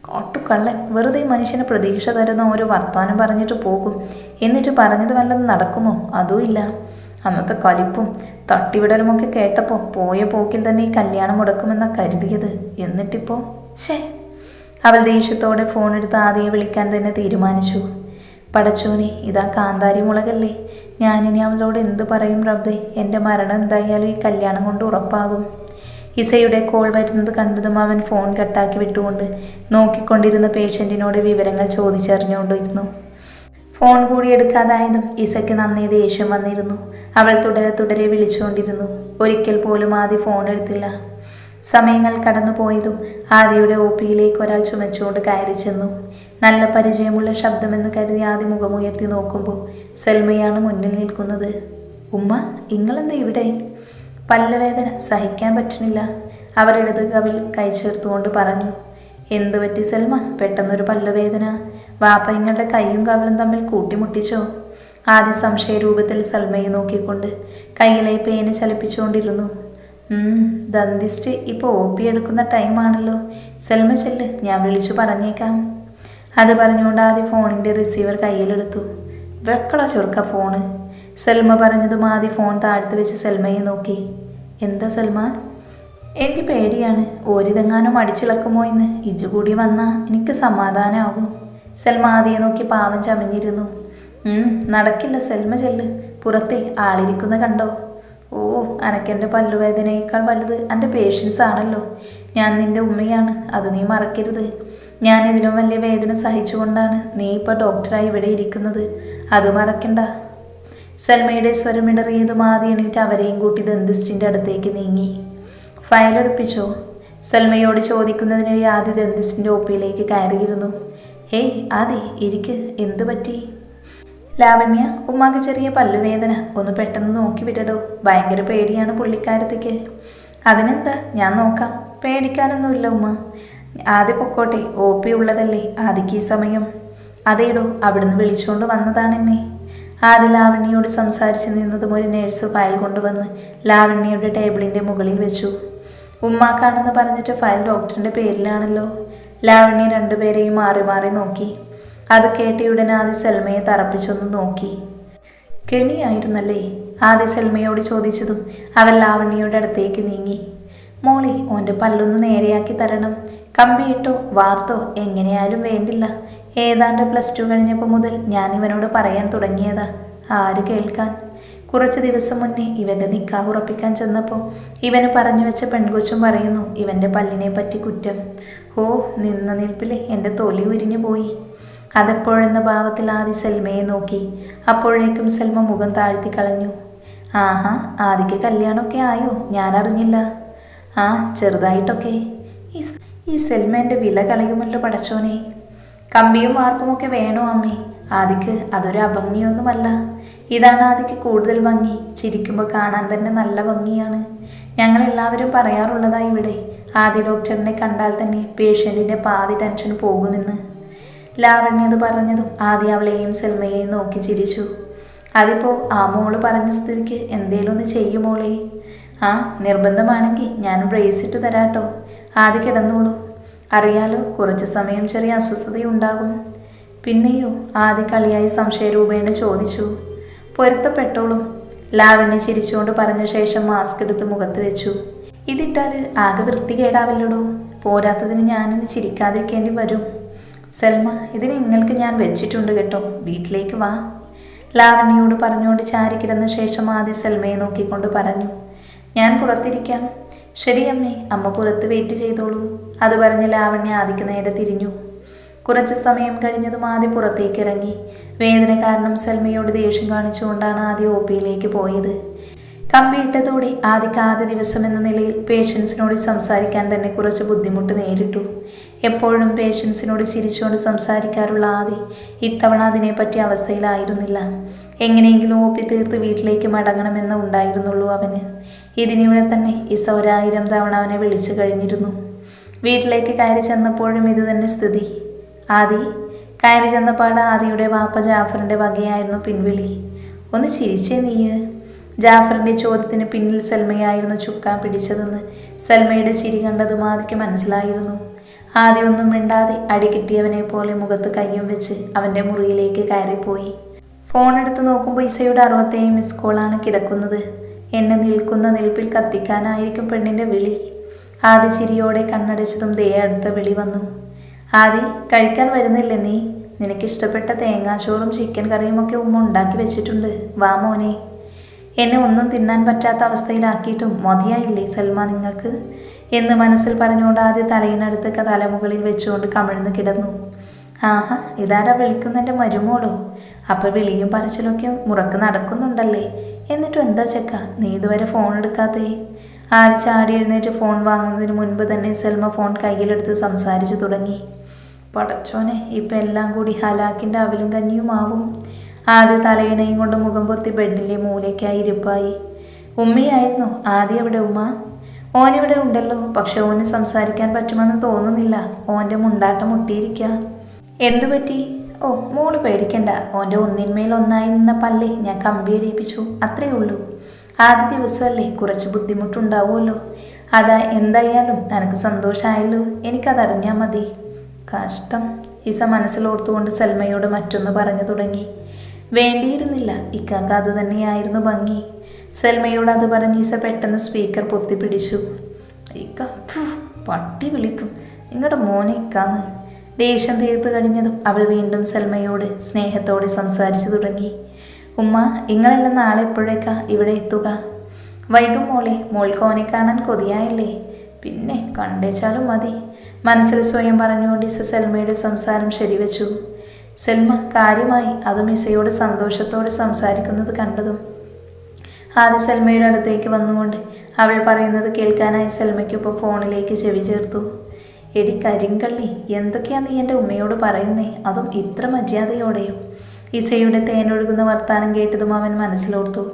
A: കോട്ടുകള്ളൻ വെറുതെ മനുഷ്യന് പ്രതീക്ഷ തരുന്ന ഓരോ വർത്തമാനം പറഞ്ഞിട്ട് പോകും. എന്നിട്ട് പറഞ്ഞത് വല്ലതും നടക്കുമോ? അതും ഇല്ല. അന്നത്തെ കലിപ്പും തട്ടിവിടലുമൊക്കെ കേട്ടപ്പോൾ പോയ പോക്കിൽ തന്നെ ഈ കല്യാണം മുടക്കുമെന്ന കരുതിയത്. എന്നിട്ടിപ്പോ? ഷേ അവൾ ദേഷ്യത്തോടെ ഫോണെടുത്ത് ആദ്യം വിളിക്കാൻ തന്നെ തീരുമാനിച്ചു. പടച്ചോനെ ഇതാ കാന്താരി മുളകല്ലേ? ഞാനിനി അവളോട് എന്ത് പറയും റബ്ബേ? എന്റെ മരണം എന്തായാലും ഈ കല്യാണം കൊണ്ട് ഉറപ്പാകും. ഇസയുടെ കോൾ വരുന്നത് കണ്ടതും അവൻ ഫോൺ കട്ടാക്കി വിട്ടുകൊണ്ട് നോക്കിക്കൊണ്ടിരുന്ന പേഷ്യന്റിനോട് വിവരങ്ങൾ ചോദിച്ചറിഞ്ഞുകൊണ്ടിരുന്നു. ഫോൺ കൂടി എടുക്കാതായതും ഇസയ്ക്ക് നന്നേ ദേഷ്യം വന്നിരുന്നു. അവൾ തുടരെ തുടരെ വിളിച്ചുകൊണ്ടിരുന്നു. ഒരിക്കൽ പോലും ആദ്യ ഫോൺ എടുത്തില്ല. സമയങ്ങൾ കടന്നുപോയതും ആദിയുടെ ഒ പിയിലേക്ക് ഒരാൾ ചുമച്ചുകൊണ്ട് കയറി ചെന്നു. നല്ല പരിചയമുള്ള ശബ്ദമെന്ന് കരുതി ആദ്യ മുഖമുയർത്തി നോക്കുമ്പോൾ സെൽമയാണ് മുന്നിൽ നിൽക്കുന്നത്. ഉമ്മ നിങ്ങളെന്താ ഇവിടെ? പല്ലവേദന സഹിക്കാൻ പറ്റുന്നില്ല. അവർ ഇടത് കവിൽ കൈ ചേർത്തുകൊണ്ട് പറഞ്ഞു എന്തു പറ്റി സെൽമ? പെട്ടെന്നൊരു പല്ലവേദന. വാപ്പ ഇങ്ങളുടെ കൈയും കവലും തമ്മിൽ കൂട്ടിമുട്ടിച്ചോ? ആദ്യ സംശയരൂപത്തിൽ സൽമയെ നോക്കിക്കൊണ്ട് കയ്യിലെ പേന ചലിപ്പിച്ചുകൊണ്ടിരുന്നു. ദന്തിസ്റ്റ് ഇപ്പോൾ ഒ പി എടുക്കുന്ന ടൈമാണല്ലോ സെൽമ ചെല്ല് ഞാൻ വിളിച്ചു പറഞ്ഞേക്കാം. അത് പറഞ്ഞുകൊണ്ട് ആദ്യ ഫോണിന്റെ റിസീവർ കയ്യിലെടുത്തു. വെക്കട ചുരുക്ക ഫോണ്. സൽമ പറഞ്ഞതും ആദ്യ ഫോൺ താഴ്ത്തി വെച്ച് സൽമയെ നോക്കി. എന്താ സൽമാൻ? എനിക്ക് പേടിയാണ്. ഓരിതെങ്ങാനും അടിച്ചിളക്കുമോ എന്ന്. ഇജു കൂടി വന്നാൽ എനിക്ക് സമാധാനമാകും സൽമ ആദ്യം നോക്കി പാവം ചമഞ്ഞിരുന്നു. നടക്കില്ല സൽമ ചെല്ല്. പുറത്തെ ആളിരിക്കുന്ന കണ്ടോ? ഓ അനക്കെന്റെ പല്ലുവേദനയേക്കാൾ വലുത് എന്റെ പേഷ്യൻസ് ആണല്ലോ. ഞാൻ നിന്റെ ഉമ്മയാണ്. അത് നീ മറക്കരുത്. ഞാൻ ഇതിലും വലിയ വേദന സഹിച്ചുകൊണ്ടാണ് നീ ഇപ്പോൾ ഡോക്ടറായി ഇവിടെ ഇരിക്കുന്നത്. അത് മറക്കണ്ട. സൽമയുടെ സ്വരമിടറിയതും ആദ്യം എണീറ്റ് അവരെയും കൂട്ടി ദന്തിസ്റ്റിന്റെ അടുത്തേക്ക് നീങ്ങി. ഫയൽ എടുപ്പിച്ചോ സൽമയോട് ചോദിക്കുന്നതിനിടെ ആദ്യ ദന്തിസ്റ്റിന്റെ ഒപ്പിയിലേക്ക് കയറിയിരുന്നു. ഹേയ് ആദി ഇരിക്ക്. എന്തു പറ്റി? ലാവണ്യ ഉമ്മാക്ക് ചെറിയ പല്ലുവേദന. ഒന്ന് പെട്ടെന്ന് നോക്കി വിടടോ. ഭയങ്കര പേടിയാണ് പുള്ളിക്കാരത്തേക്ക്. അതിനെന്താ? ഞാൻ നോക്കാം. പേടിക്കാനൊന്നുമില്ല ഉമ്മ. ആദ്യ പൊക്കോട്ടെ. ഒ പി ഉള്ളതല്ലേ ആദിക്ക് ഈ സമയം. അതേടോ അവിടുന്ന് വിളിച്ചുകൊണ്ട് വന്നതാണ് ആദ്യ ലാവണ്യയോട് സംസാരിച്ച് നിന്നതും ഒരു നേഴ്സ് ഫയൽ കൊണ്ടുവന്ന് ലാവണ്യയുടെ ടേബിളിന്റെ മുകളിൽ വെച്ചു. ഉമ്മാക്കാണെന്ന് പറഞ്ഞിട്ട് ഫയൽ ഡോക്ടറിന്റെ പേരിലാണല്ലോ. ലാവണ്യ രണ്ടുപേരെയും മാറി മാറി നോക്കി. അത് കേട്ടിയുടൻ ആദ്യ സെൽമയെ തറപ്പിച്ചൊന്ന് നോക്കി. കെണിയായിരുന്നല്ലേ? ആദ്യ സെൽമയോട് ചോദിച്ചതും അവൻ ലാവണ്യയുടെ അടുത്തേക്ക് നീങ്ങി. മോളി ഓന്റെ പല്ലൊന്ന് നേരെയാക്കി തരണം. കമ്പിയിട്ടോ വാർത്തോ എങ്ങനെയായാലും വേണ്ടില്ല. ഏതാണ്ട് പ്ലസ് ടു കഴിഞ്ഞപ്പോൾ മുതൽ ഞാൻ ഇവനോട് പറയാൻ തുടങ്ങിയതാ ആര് കേൾക്കാൻ? കുറച്ച് ദിവസം മുന്നേ ഇവന്റെ നിക്കാഹ് ഉറപ്പിക്കാൻ ചെന്നപ്പോൾ ഇവന് പറഞ്ഞു വെച്ച പെൺകൊച്ചും പറയുന്നു ഇവന്റെ പല്ലിനെ പറ്റി കുറ്റം. ഓ നിന്ന നിൽപ്പിലെ എന്റെ തൊലി ഉരിഞ്ഞു പോയി. അതെപ്പോഴെന്ന ഭാവത്തിൽ ആദി സൽമയെ നോക്കി അപ്പോഴേക്കും സൽമ മുഖം താഴ്ത്തി കളഞ്ഞു. ആഹാ ആദിക്ക് കല്യാണമൊക്കെ ആയോ? ഞാൻ അറിഞ്ഞില്ല. ആ ചെറുതായിട്ടൊക്കെ. ഈ സെൽമ എന്റെ വില കളയുമല്ലോ പടച്ചോനെ. കമ്പിയും വാർപ്പുമൊക്കെ വേണോ അമ്മേ? ആദിക്ക് അതൊരു അഭംഗിയൊന്നുമല്ല. ഇതാണ് ആദിക്ക് കൂടുതൽ ഭംഗി. ചിരിക്കുമ്പോൾ കാണാൻ തന്നെ നല്ല ഭംഗിയാണ്. ഞങ്ങൾ എല്ലാവരും പറയാറുള്ളതായി ഇവിടെ ആദ്യ ഡോക്ടറിനെ കണ്ടാൽ തന്നെ പേഷ്യന്റിന്റെ പാതി ടെൻഷൻ പോകുമെന്ന്. ലാവണ്യ അത് പറഞ്ഞതും ആദ്യം അവളെയും സെൽമയെയും നോക്കി ചിരിച്ചു. അതിപ്പോൾ ആ മോൾ പറഞ്ഞ സ്ഥിതിക്ക് എന്തേലും ഒന്ന് ചെയ്യുമോളേ ആ നിർബന്ധമാണെങ്കിൽ ഞാൻ ബ്രേസിട്ട് തരാട്ടോ. ആദ്യ കിടന്നോളൂ. അറിയാലോ കുറച്ച് സമയം ചെറിയ അസ്വസ്ഥതയുണ്ടാകും. പിന്നെയോ ആദ്യ കളിയായി സംശയരൂപേണ ചോദിച്ചു. പൊരുത്തപ്പെട്ടോളും. ലാവണ്യ ചിരിച്ചുകൊണ്ട് പറഞ്ഞ ശേഷം മാസ്ക് എടുത്ത് മുഖത്ത് വെച്ചു. ഇതിട്ടാൽ ആകെ വൃത്തികേടാവില്ലടോ. പോരാത്തതിന് ഞാനിനി ചിരിക്കാതിരിക്കേണ്ടി വരും. സൽമ ഇതിന് നിങ്ങൾക്ക് ഞാൻ വെച്ചിട്ടുണ്ട് കേട്ടോ. വീട്ടിലേക്ക് വാ. ലാവണ്യയോട് പറഞ്ഞുകൊണ്ട് ചാരി കിടന്ന ശേഷം ആദ്യം സൽമയെ നോക്കിക്കൊണ്ട് പറഞ്ഞു. ഞാൻ പുറത്തിരിക്കാം. ശരി അമ്മേ അമ്മ പുറത്ത് വെയിറ്റ് ചെയ്തോളൂ. അത് പറഞ്ഞ് ലാവണ്യ ആദിക്ക് നേരെ തിരിഞ്ഞു. കുറച്ച് സമയം കഴിഞ്ഞതും ആദ്യ പുറത്തേക്ക് ഇറങ്ങി. വേദന കാരണം സൽമയോട് ദേഷ്യം കാണിച്ചുകൊണ്ടാണ് ആദ്യ ഒ പിയിലേക്ക് പോയത്. കമ്പിയിട്ടതോടെ ആദ്യക്ക് ആദ്യ ദിവസം എന്ന നിലയിൽ പേഷ്യൻസിനോട് സംസാരിക്കാൻ തന്നെ കുറച്ച് ബുദ്ധിമുട്ട് നേരിട്ടു. എപ്പോഴും പേഷ്യൻസിനോട് ചിരിച്ചുകൊണ്ട് സംസാരിക്കാറുള്ള ആദി ഇത്തവണ അതിനെപ്പറ്റി അവസ്ഥയിലായിരുന്നില്ല. എങ്ങനെയെങ്കിലും ഒപ്പി തീർത്ത് വീട്ടിലേക്ക് മടങ്ങണമെന്ന് ഉണ്ടായിരുന്നുള്ളൂ അവന്. ഇതിനിവിടെ തന്നെ ഇസ ഒരായിരം തവണ അവനെ വിളിച്ചു കഴിഞ്ഞിരുന്നു. വീട്ടിലേക്ക് കയറി ചെന്നപ്പോഴും ഇത് തന്നെ സ്ഥിതി. ആദി കയറി ചെന്നപ്പാട് ആദിയുടെ വാപ്പ ജാഫറിന്റെ വകയായിരുന്നു പിൻവിളി. ഒന്ന് ചിരിച്ചേ നീയ്. ജാഫറിന്റെ ചോദ്യത്തിന് പിന്നിൽ സൽമയായിരുന്നു ചുക്കാൻ പിടിച്ചതെന്ന് സൽമയുടെ ചിരി കണ്ടതും ആദിക്ക് മനസ്സിലായിരുന്നു. ആദ്യം ഒന്നും മിണ്ടാതെ അടി കിട്ടിയവനെ പോലെ മുഖത്ത് കയ്യും വെച്ച് അവന്റെ മുറിയിലേക്ക് കയറിപ്പോയി. ഫോൺ എടുത്ത് നോക്കുമ്പോൾ ഇസയുടെ അറുപത്തേഴ് മിസ് കോളാണ് കിടക്കുന്നത്. എന്നെ നിൽക്കുന്ന നിൽപ്പിൽ കത്തിക്കാനായിരിക്കും പെണ്ണിന്റെ വിളി. ആദ്യ ചിരിയോടെ കണ്ണടച്ചതും ദേ അടുത്ത വിളി വന്നു. ആദി കഴിക്കാൻ വരുന്നില്ലേ നീ? നിനക്കിഷ്ടപ്പെട്ട തേങ്ങാച്ചോറും ചിക്കൻ കറിയും ഒക്കെ ഉമ്മ ഉണ്ടാക്കി വെച്ചിട്ടുണ്ട്. വാ മോനെ. എന്നെ ഒന്നും തിന്നാൻ പറ്റാത്ത അവസ്ഥയിലാക്കിയിട്ടും മതിയായില്ലേ സൽമ നിങ്ങൾക്ക്? എന്ന് മനസ്സിൽ പറഞ്ഞുകൊണ്ട് ആദ്യ തലയിനടുത്ത് തലമുകളിൽ വെച്ചുകൊണ്ട് കമിഴ്ന്ന് കിടന്നു. ആഹാ ഇതാരാ വിളിക്കുന്നതിന്റെ മരുമോളോ? അപ്പോൾ വിളിയും പറച്ചിലൊക്കെ മുറക്ക് നടക്കുന്നുണ്ടല്ലേ? എന്നിട്ടും എന്താ ചെക്ക? നീ ഇതുവരെ ഫോൺ എടുക്കാത്തേ? ആദ്യ ചാടി എഴുന്നേറ്റ് ഫോൺ വാങ്ങുന്നതിന് മുൻപ് തന്നെ സെൽമ ഫോൺ കയ്യിലെടുത്ത് സംസാരിച്ചു തുടങ്ങി. പടച്ചോനെ ഇപ്പം എല്ലാം കൂടി ഹലാക്കിന്റെ അവലും കഞ്ഞിയും ആവും. ആദ്യ തലയിണയും കൊണ്ട് മുഖം പൊത്തി ബെഡിലെ മൂലയ്ക്കായി ഇരിപ്പായി. ഉമ്മയായിരുന്നു? ആദ്യം എവിടെ ഉമ്മ? ഓനിവിടെ ഉണ്ടല്ലോ. പക്ഷെ ഓന് സംസാരിക്കാൻ പറ്റുമെന്ന് തോന്നുന്നില്ല. ഓന്റെ മുണ്ടാട്ടം മുട്ടിയിരിക്കുക എന്തു പറ്റി? ഓ മോൾ പേടിക്കണ്ട. ഓന്റെ ഒന്നിന്മേൽ ഒന്നായി നിന്ന പല്ലേ ഞാൻ കമ്പി ഇടിയിപ്പിച്ചു അത്രയേ ഉള്ളൂ. ആദ്യ ദിവസമല്ലേ കുറച്ച് ബുദ്ധിമുട്ടുണ്ടാവുമല്ലോ? അതാ എന്തായാലും തനക്ക് സന്തോഷമായല്ലോ. എനിക്കതറിഞ്ഞാൽ മതി. കഷ്ടം. ഇസ മനസ്സിലോർത്തുകൊണ്ട് സൽമയോട് മറ്റൊന്ന് പറഞ്ഞു തുടങ്ങി. വേണ്ടിയിരുന്നില്ല. ഇക്കാക്ക അത് തന്നെയായിരുന്നു ഭംഗി. സൽമയോട് അത് പറഞ്ഞ് ഈസ പെട്ടെന്ന് സ്പീക്കർ പൊത്തിപ്പിടിച്ചു. ഇക്ക പട്ടി വിളിക്കും. നിങ്ങളുടെ മോനെ ഇക്കാന്ന്. ദേഷ്യം തീർത്തു കഴിഞ്ഞതും അവൾ വീണ്ടും സൽമയോട് സ്നേഹത്തോടെ സംസാരിച്ചു തുടങ്ങി. ഉമ്മ നിങ്ങളെല്ലാം നാളെ എപ്പോഴേക്കാ ഇവിടെ എത്തുക? വൈകും മോളെ മോൾക്കോനെ കാണാൻ കൊതിയായല്ലേ? പിന്നെ കണ്ടേച്ചാലും മതി. മനസ്സിൽ സ്വയം പറഞ്ഞുകൊണ്ട് ഇസ സെൽമയുടെ സംസാരം ശരിവെച്ചു. സെൽമ കാര്യമായി അതും ഇസയോട് സന്തോഷത്തോടെ സംസാരിക്കുന്നത് കണ്ടതും. ആദ്യ സെൽമയുടെ അടുത്തേക്ക് വന്നുകൊണ്ട് അവൾ പറയുന്നത് കേൾക്കാനായി സെൽമയ്ക്കൊപ്പം ഫോണിലേക്ക് ചെവി ചേർത്തു. എടി കരിങ്കള്ളി എന്തൊക്കെയാണ് നീ എന്റെ ഉമ്മയോട് പറയുന്നേ? അതും ഇത്ര മര്യാദയോടെയോ? ഇസയുടെ തേനൊഴുകുന്ന വർത്താനം കേട്ടതും അവൻ മനസ്സിലോർത്തു.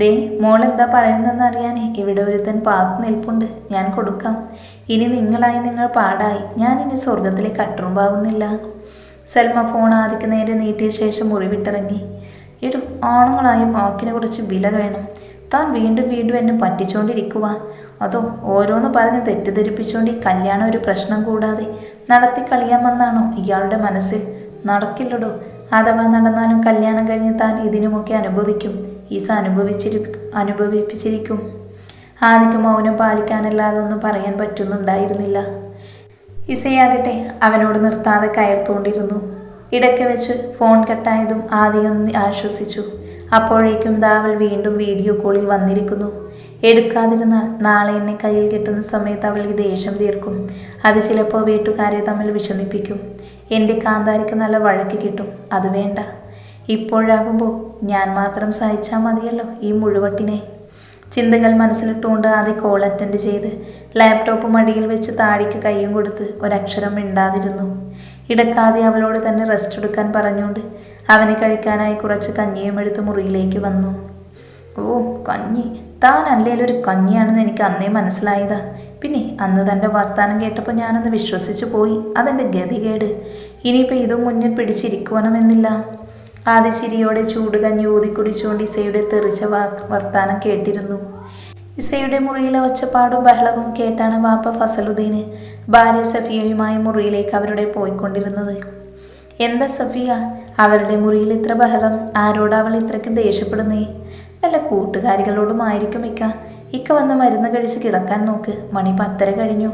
A: ദേ മോൾ എന്താ പറയുന്നതെന്ന് അറിയാനേ ഇവിടെ ഒരുത്തൻ പാത്ത് നിൽപ്പുണ്ട്. ഞാൻ കൊടുക്കാം. ഇനി നിങ്ങളായി നിങ്ങൾ പാടായി. ഞാൻ ഇനി സ്വർഗത്തിലെ കട്ടുറുമ്പാകുന്നില്ല സൽമ ഫോൺ ആദിക്ക് നേരെ നീട്ടിയ ശേഷം മുറിവിട്ടിറങ്ങി. ഇടും ആണുങ്ങളായ വാക്കിനെ കുറിച്ച് വില വേണം. താൻ വീണ്ടും വീണ്ടും എന്നെ പറ്റിച്ചോണ്ടിരിക്കുക അതോ ഓരോന്ന് പറഞ്ഞ് തെറ്റിദ്ധരിപ്പിച്ചുകൊണ്ട് ഈ കല്യാണം ഒരു പ്രശ്നം കൂടാതെ നടത്തി കളിയാമെന്നാണോ ഇയാളുടെ മനസ്സിൽ? നടക്കില്ലടോ. അഥവാ നടന്നാലും കല്യാണം കഴിഞ്ഞ് താൻ ഇതിനുമൊക്കെ അനുഭവിക്കും. ഈസ അനുഭവിച്ചിരി അനുഭവിപ്പിച്ചിരിക്കും. ആദിക്ക് മൗനം പാലിക്കാനല്ലാതെ ഒന്നും പറയാൻ പറ്റുന്നുണ്ടായിരുന്നില്ല. ഇസയാകട്ടെ അവനോട് നിർത്താതെ കയർത്തുകൊണ്ടിരുന്നു. ഇടയ്ക്ക് വെച്ച് ഫോൺ കട്ടായതും ആദ്യം ഒന്ന് ആശ്വസിച്ചു. അപ്പോഴേക്കും ദാവൾ വീണ്ടും വീഡിയോ കോളിൽ വന്നിരിക്കുന്നു. എടുക്കാതിരുന്നാൽ നാളെ എന്നെ കയ്യിൽ കിട്ടുന്ന സമയത്ത് അവൾ ഈ ദേഷ്യം തീർക്കും. അത് ചിലപ്പോൾ വീട്ടുകാരെ തമ്മിൽ വിഷമിപ്പിക്കും. എന്റെ കാന്താരിക്ക് നല്ല വഴക്ക് കിട്ടും. അത് വേണ്ട. ഇപ്പോഴാകുമ്പോൾ ഞാൻ മാത്രം സഹിച്ചാൽ മതിയല്ലോ ഈ മുഴുവട്ടിനെ. ചിന്തകൾ മനസ്സിലിട്ടുകൊണ്ട് ആദ്യ കോൾ അറ്റൻഡ് ചെയ്ത് ലാപ്ടോപ്പ് മടിയിൽ വെച്ച് താടിക്ക് കൈയും കൊടുത്ത് ഒരക്ഷരം മിണ്ടാതിരുന്നു. ഇടക്കാതെ അവളോട് തന്നെ റെസ്റ്റ് എടുക്കാൻ പറഞ്ഞുകൊണ്ട് അവനെ കഴിക്കാനായി കുറച്ച് കഞ്ഞിയും എടുത്ത് മുറിയിലേക്ക് വന്നു. ഓ കഞ്ഞി. താൻ അല്ലേലും ഒരു കഞ്ഞിയാണെന്ന് എനിക്ക് അന്നേ മനസ്സിലായതാ. പിന്നെ അന്ന് തന്റെ വർത്താനം കേട്ടപ്പോൾ ഞാനൊന്ന് വിശ്വസിച്ചു പോയി. അതെന്റെ ഗതികേട്. ഇനിയിപ്പോൾ ഇതും മുന്നിൽ പിടിച്ചിരിക്കണമെന്നില്ല ആദ്യ ചിരിയോടെ ചൂട് കഞ്ഞി ഊതിക്കുടിച്ചുകൊണ്ട് ഇസയുടെ തെറിച്ച വർത്താനം കേട്ടിരുന്നു. ഇസയുടെ മുറിയിലെ ഒച്ചപ്പാടും ബഹളവും കേട്ടാണ് വാപ്പ ഫസലുദ്ദീന് ഭാര്യ സഫിയയുമായി മുറിയിലേക്ക് അവരുടെ പോയിക്കൊണ്ടിരുന്നത്. എന്താ സഫിയ? അവരുടെ മുറിയിൽ ഇത്ര ബഹളം? ആരോട് അവൾ ഇത്രയ്ക്ക് ദേഷ്യപ്പെടുന്നേ? വല്ല കൂട്ടുകാരികളോടും ആയിരിക്കും ഇക്ക. ഇക്ക വന്ന് മരുന്ന് കഴിച്ച് കിടക്കാൻ നോക്ക്. മണി പത്തര കഴിഞ്ഞു.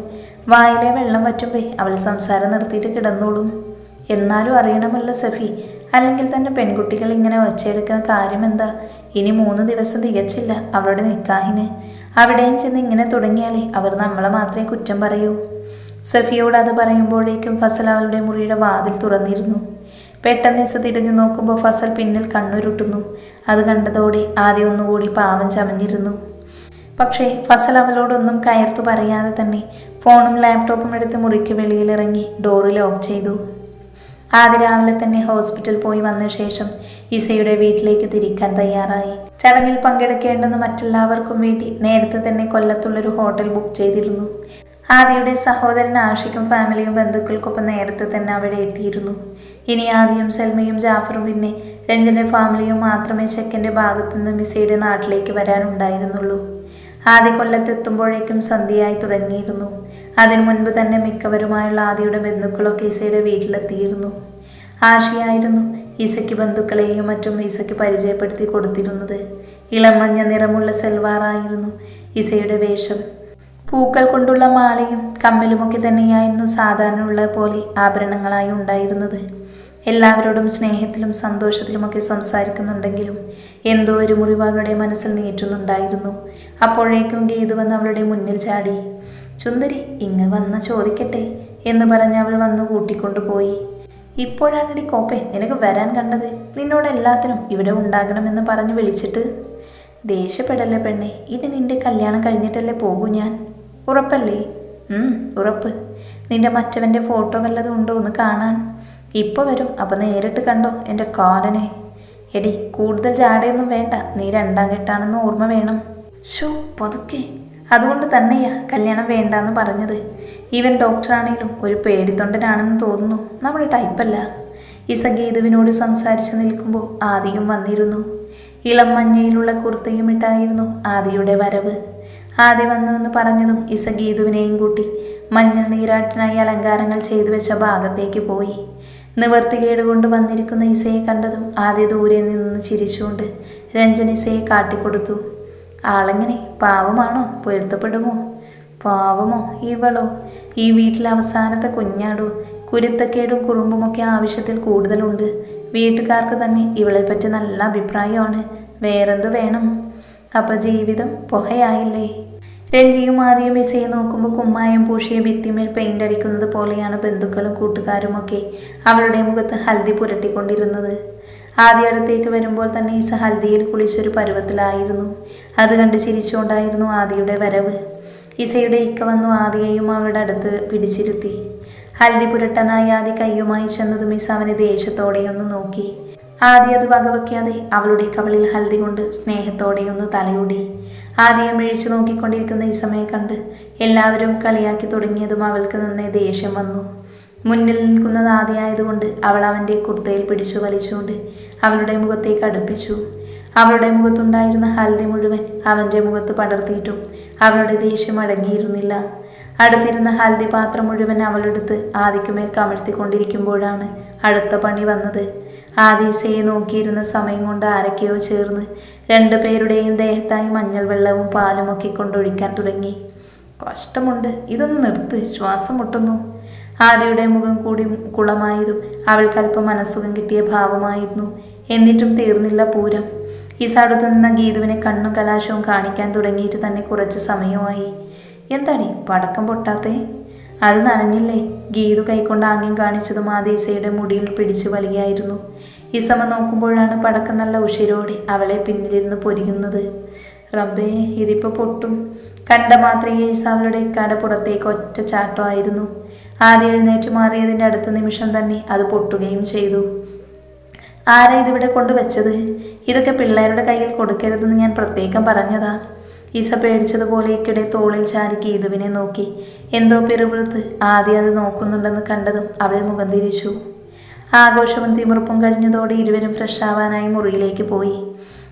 A: വായിലെ വെള്ളം പറ്റുമ്പേ അവൾ സംസാരം നിർത്തിയിട്ട് കിടന്നോളും. എന്നാലും അറിയണമല്ലോ സഫി അല്ലെങ്കിൽ തന്നെ പെൺകുട്ടികൾ ഇങ്ങനെ ഒച്ചയെടുക്കുന്ന കാര്യം എന്താ ഇനി മൂന്ന് ദിവസം തികച്ചില്ല അവളുടെ നിക്കാഹിന്. അവിടെയും ചെന്ന് ഇങ്ങനെ തുടങ്ങിയാലേ അവർ നമ്മളെ മാത്രമേ കുറ്റം പറയൂ. സഫിയോട് അത് പറയുമ്പോഴേക്കും ഫസൽ അവളുടെ മുറിയുടെ വാതിൽ തുറന്നിരുന്നു. പെട്ടെന്ന് ഇസ തിരിഞ്ഞു നോക്കുമ്പോൾ ഫസൽ പിന്നിൽ കണ്ണുരുട്ടുന്നു. അത് കണ്ടതോടെ ആദ്യം ഒന്നുകൂടി പാവം ചമഞ്ഞിരുന്നു. പക്ഷേ ഫസൽ അവളോടൊന്നും കയർത്തു പറയാതെ തന്നെ ഫോണും ലാപ്ടോപ്പും എടുത്ത് മുറിക്ക് വെളിയിലിറങ്ങി ഡോറ് ലോക്ക് ചെയ്തു. ആദ്യ രാവിലെ തന്നെ ഹോസ്പിറ്റൽ പോയി വന്ന ശേഷം ഇസയുടെ വീട്ടിലേക്ക് തിരിക്കാൻ തയ്യാറായി. ചടങ്ങിൽ പങ്കെടുക്കേണ്ടെന്ന് മറ്റെല്ലാവർക്കും വേണ്ടി നേരത്തെ തന്നെ കൊല്ലത്തുള്ളൊരു ഹോട്ടൽ ബുക്ക് ചെയ്തിരുന്നു. ആദ്യയുടെ സഹോദരൻ ആഷിക്കും ഫാമിലിയും ബന്ധുക്കൾക്കൊപ്പം നേരത്തെ തന്നെ അവിടെ എത്തിയിരുന്നു. ഇനി ആദ്യം സൽമയും ജാഫറും പിന്നെ രഞ്ജന്റെ ഫാമിലിയും മാത്രമേ ചെക്കന്റെ ഭാഗത്തുനിന്ന് മിസയുടെ നാട്ടിലേക്ക് വരാനുണ്ടായിരുന്നുള്ളൂ. ആദ്യ കൊല്ലത്തെത്തുമ്പോഴേക്കും സന്ധ്യയായി തുടങ്ങിയിരുന്നു. അതിനു മുൻപ് തന്നെ മിക്കവരുമായുള്ള ആദിയുടെ ബന്ധുക്കളൊക്കെ ഇസയുടെ വീട്ടിലെത്തിയിരുന്നു. ആഷിയായിരുന്നു ഈസയ്ക്ക് ബന്ധുക്കളെയും മറ്റും ഈസയ്ക്ക് പരിചയപ്പെടുത്തി കൊടുത്തിരുന്നത്. ഇളം മഞ്ഞ നിറമുള്ള സെൽവാറായിരുന്നു ഇസയുടെ വേഷം. പൂക്കൾ കൊണ്ടുള്ള മാലയും കമ്മലുമൊക്കെ തന്നെയായിരുന്നു സാധാരണയുള്ള പോലെ ആഭരണങ്ങളായി ഉണ്ടായിരുന്നത്. എല്ലാവരോടും സ്നേഹത്തിലും സന്തോഷത്തിലുമൊക്കെ സംസാരിക്കുന്നുണ്ടെങ്കിലും എന്തോ ഒരു മുറിവ് അവളുടെ മനസ്സിൽ നീറ്റുന്നുണ്ടായിരുന്നു അപ്പോഴേക്കും ഗീതു വന്ന് അവളുടെ മുന്നിൽ ചാടി ചുന്ദരി ഇങ്ങ് വന്ന് ചോദിക്കട്ടെ എന്ന് പറഞ്ഞ് അവൾ വന്ന് കൂട്ടിക്കൊണ്ടുപോയി. ഇപ്പോഴാണടി കോപ്പെ നിനക്ക് വരാൻ കണ്ടത്? നിന്നോട് എല്ലാത്തിനും ഇവിടെ ഉണ്ടാകണമെന്ന് പറഞ്ഞ് വിളിച്ചിട്ട്? ദേഷ്യപ്പെടല്ലേ പെണ്ണെ ഇനി നിന്റെ കല്യാണം കഴിഞ്ഞിട്ടല്ലേ പോകൂ ഞാൻ. ഉറപ്പല്ലേ? ഉറപ്പ്. നിന്റെ മറ്റവന്റെ ഫോട്ടോ വല്ലതും ഉണ്ടോ എന്ന് കാണാൻ? ഇപ്പോൾ വരും. അപ്പം നേരിട്ട് കണ്ടോ എന്റെ കാലനെ? എടി കൂടുതൽ ജാടയൊന്നും വേണ്ട. നീ രണ്ടാം കെട്ടാണെന്ന് ഓർമ്മ വേണം. ഷോ പതുക്കെ. അതുകൊണ്ട് തന്നെയാ കല്യാണം വേണ്ടാന്ന് പറഞ്ഞത്. ഈവൻ ഡോക്ടറാണേലും ഒരു പേടിത്തൊണ്ടനാണെന്ന് തോന്നുന്നു. നമ്മുടെ ടൈപ്പല്ല ഇസ ഗീതുവിനോട് സംസാരിച്ച് നിൽക്കുമ്പോൾ ആദിയും വന്നിരുന്നു. ഇളം മഞ്ഞയിലുള്ള കുർത്തയും ഇട്ടായിരുന്നു ആദിയുടെ വരവ്. ആദ്യ വന്നു എന്ന് പറഞ്ഞതും ഇസ ഗീതുവിനെയും കൂട്ടി മഞ്ഞൾ നീരാട്ടിനായി അലങ്കാരങ്ങൾ ചെയ്തു വെച്ച ഭാഗത്തേക്ക് പോയി. നിവർത്തികേട് കൊണ്ട് വന്നിരിക്കുന്ന ഇസയെ കണ്ടതും ആദ്യ ദൂരെ നിന്ന് ചിരിച്ചുകൊണ്ട് രഞ്ജൻ ഇസയെ കാട്ടിക്കൊടുത്തു. ആളെങ്ങനെ? പാവമാണോ? പൊരുത്തപ്പെടുമോ? പാവമോ ഇവളോ? ഈ വീട്ടിലെ അവസാനത്തെ കുഞ്ഞാടോ? കുരുത്തക്കേടും കുറുമ്പുമൊക്കെ ആവശ്യത്തിൽ കൂടുതലുണ്ട്. വീട്ടുകാർക്ക് തന്നെ ഇവളെപ്പറ്റി നല്ല അഭിപ്രായമാണ്. വേറെന്ത് വേണം? അപ്പം ജീവിതം പുഹയായില്ലേ രഞ്ജിയും ആദ്യം ഇസയെ നോക്കുമ്പോൾ കുമ്മായം പൂശിയ ഭിത്തിമേൽ പെയിന്റ് അടിക്കുന്നത് പോലെയാണ് ബന്ധുക്കളും കൂട്ടുകാരുമൊക്കെ അവളുടെ മുഖത്ത് ഹൽദി പുരട്ടിക്കൊണ്ടിരുന്നത്. ആദ്യ അടുത്തേക്ക് വരുമ്പോൾ തന്നെ ഇസ ഹൽദിയിൽ കുളിച്ചൊരു പരുവത്തിലായിരുന്നു. അത് കണ്ട് ചിരിച്ചുകൊണ്ടായിരുന്നു ആദിയുടെ വരവ്. ഇസയുടെ ഇക്ക വന്നു ആദിയെയും അവളുടെ അടുത്ത് പിടിച്ചിരുത്തി. ഹൽദി പുരട്ടനായി ആദി കയ്യുമായി ചെന്നതും ഇസ അവനെ ദേഷ്യത്തോടെയൊന്ന് നോക്കി. ആദ്യ അത് വകവയ്ക്കാതെ അവളുടെ കവളിൽ ഹൽദി കൊണ്ട് സ്നേഹത്തോടെയൊന്ന് തലയൂടി. ആദ്യം വിഴിച്ചു നോക്കിക്കൊണ്ടിരിക്കുന്ന ഈ സമയം കണ്ട് എല്ലാവരും കളിയാക്കി തുടങ്ങിയതും അവൾക്ക് നന്നേ ദേഷ്യം വന്നു. മുന്നിൽ നിൽക്കുന്നത് ആദ്യമായതുകൊണ്ട് അവൾ അവന്റെ കുർത്തയിൽ പിടിച്ചു വലിച്ചുകൊണ്ട് അവളുടെ മുഖത്തേക്ക് അടുപ്പിച്ചു. അവളുടെ മുഖത്തുണ്ടായിരുന്ന ഹൽദി മുഴുവൻ അവന്റെ മുഖത്ത് പടർത്തിയിട്ടും അവളുടെ ദേഷ്യം അടങ്ങിയിരുന്നില്ല. അടുത്തിരുന്ന ഹൽദി പാത്രം മുഴുവൻ അവളെടുത്ത് ആദിക്കുമേൽ കമഴ്ത്തിക്കൊണ്ടിരിക്കുമ്പോഴാണ് അടുത്ത പണി വന്നത്. ആദീസയെ നോക്കിയിരുന്ന സമയം കൊണ്ട് ആരൊക്കെയോ ചേർന്ന് രണ്ടു പേരുടെയും ദേഹത്തായി മഞ്ഞൾ വെള്ളവും പാലും ഒക്കെ കൊണ്ടൊഴിക്കാൻ തുടങ്ങി. കഷ്ടമുണ്ട്. ഇതൊന്ന് നിർത്ത്. ശ്വാസം മുട്ടുന്നു. ആദ്യയുടെ മുഖം കൂടി കുളമായതും അവൾക്കല്പം മനസ്സുഖം കിട്ടിയ ഭാവമായിരുന്നു. എന്നിട്ടും തീർന്നില്ല പൂരം. ഈസാടുത്ത് നിന്ന ഗീതുവിനെ കണ്ണും കലാശവും കാണിക്കാൻ തുടങ്ങിയിട്ട് തന്നെ കുറച്ച് സമയമായി. എന്താടി പടക്കം പൊട്ടാത്തേ? അത് നനഞ്ഞില്ലേ? ഗീതു കൈക്കൊണ്ട് ആംഗ്യം കാണിച്ചതും ആദീസയുടെ മുടിയിൽ പിടിച്ചു വലിയായിരുന്നു. ഇസമ നോക്കുമ്പോഴാണ് പടക്കം നല്ല ഉഷിരോടെ അവളെ പിന്നിലിരുന്ന് പൊരിയുന്നത്. റബ്ബേ ഇതിപ്പോൾ പൊട്ടും. കണ്ട മാത്രയെ ഈസാവളുടെ കട പുറത്തേക്ക് ഒറ്റ ചാട്ടമായിരുന്നു ആദ്യം എഴുന്നേറ്റ് മാറിയതിന്റെ അടുത്ത നിമിഷം തന്നെ അത് പൊട്ടുകയും ചെയ്തു. ആരാ ഇതിവിടെ കൊണ്ടുവച്ചത്? ഇതൊക്കെ പിള്ളേരുടെ കയ്യിൽ കൊടുക്കരുതെന്ന് ഞാൻ പ്രത്യേകം പറഞ്ഞതാ. ഇസ പേടിച്ചതുപോലെ ഇക്കിടെ തോളിൽ ചാരി ഗീതുവിനെ നോക്കി. എന്തോ പിറുപിറുത്ത് ആദ്യം അത് നോക്കുന്നുണ്ടെന്ന് കണ്ടതും അവൾ മുഖം തിരിച്ചു. ആഘോഷവും തിമിർപ്പും കഴിഞ്ഞതോടെ ഇരുവരും ഫ്രഷ് ആവാനായി മുറിയിലേക്ക് പോയി.